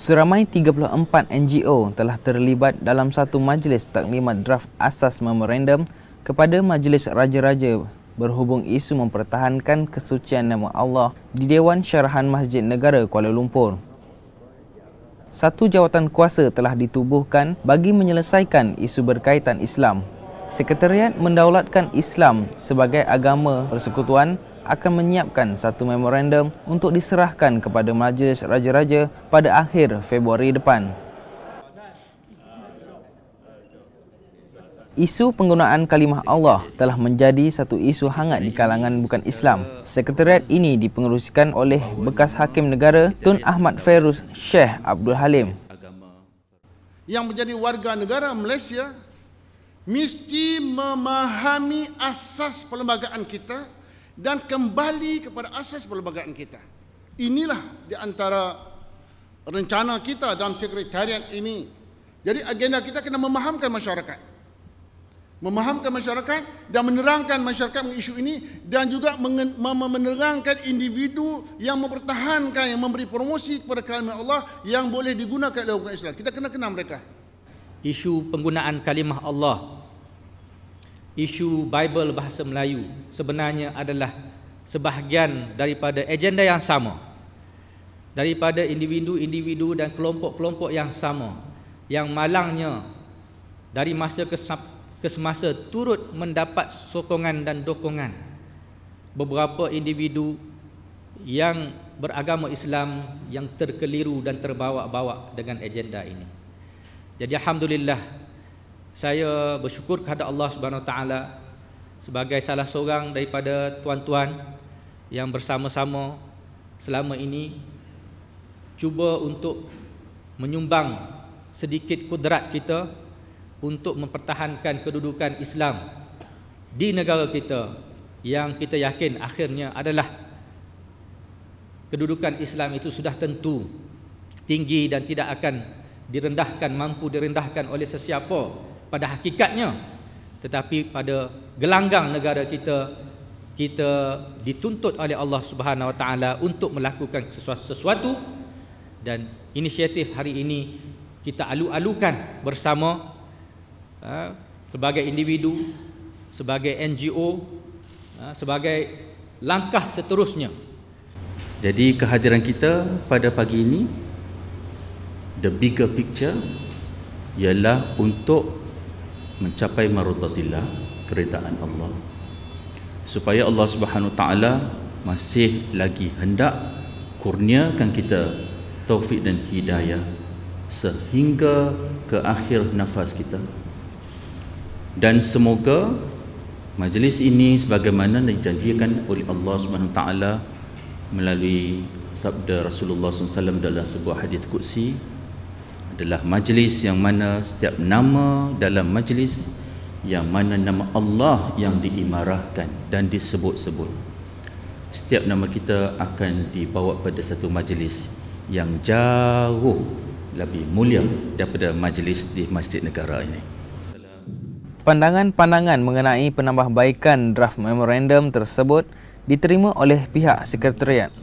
Seramai 34 NGO telah terlibat dalam satu majlis taklimat draft asas memorandum kepada Majlis Raja-Raja berhubung isu mempertahankan kesucian nama Allah di Dewan Syarahan Masjid Negara Kuala Lumpur. Satu jawatan kuasa telah ditubuhkan bagi menyelesaikan isu berkaitan Islam. Sekretariat mendaulatkan Islam sebagai agama persekutuan akan menyiapkan satu memorandum untuk diserahkan kepada Majlis Raja-Raja pada akhir Februari depan. Isu penggunaan kalimah Allah telah menjadi satu isu hangat di kalangan bukan Islam. Sekretariat ini dipengerusikan oleh bekas Hakim Negara Tun Ahmad Fairuz Sheikh Abdul Halim. Yang menjadi warga negara Malaysia mesti memahami asas perlembagaan kita dan kembali kepada asas perlembagaan kita. Inilah di antara rencana kita dalam sekretariat ini. Jadi agenda kita kena memahamkan masyarakat. Memahamkan masyarakat dan menerangkan masyarakat mengenai isu ini dan juga menerangkan individu yang mempertahankan, yang memberi promosi kepada kalimah Allah yang boleh digunakan oleh orang Islam. Kita kena kenal mereka. Isu penggunaan kalimah Allah isu Bible bahasa Melayu sebenarnya adalah sebahagian daripada agenda yang sama daripada individu-individu dan kelompok-kelompok yang sama yang malangnya dari masa ke semasa turut mendapat sokongan dan dokongan beberapa individu yang beragama Islam yang terkeliru dan terbawa-bawa dengan agenda ini. Jadi alhamdulillah saya bersyukur kepada Allah Subhanahu taala sebagai salah seorang daripada tuan-tuan yang bersama-sama selama ini cuba untuk menyumbang sedikit kudrat kita untuk mempertahankan kedudukan Islam di negara kita yang kita yakin akhirnya adalah kedudukan Islam itu sudah tentu tinggi dan tidak akan direndahkan mampu direndahkan oleh sesiapa pada hakikatnya. Tetapi pada gelanggang negara kita kita dituntut oleh Allah Subhanahu Wa Taala untuk melakukan sesuatu dan inisiatif hari ini kita alu-alukan bersama ha, sebagai individu sebagai NGO ha, sebagai langkah seterusnya. Jadi kehadiran kita pada pagi ini the bigger picture ialah untuk mencapai marutatillah keredaan Allah. Supaya Allah Subhanahu taala masih lagi hendak kurniakan kita taufik dan hidayah sehingga ke akhir nafas kita. Dan semoga majlis ini sebagaimana dijanjikan oleh Allah Subhanahu taala melalui sabda Rasulullah SAW dalam sebuah hadis qudsi adalah majlis yang mana setiap nama dalam majlis yang mana nama Allah yang diimarahkan dan disebut-sebut setiap nama kita akan dibawa pada satu majlis yang jauh lebih mulia daripada majlis di Masjid Negara ini. Pandangan-pandangan mengenai penambahbaikan draft memorandum tersebut diterima oleh pihak sekretariat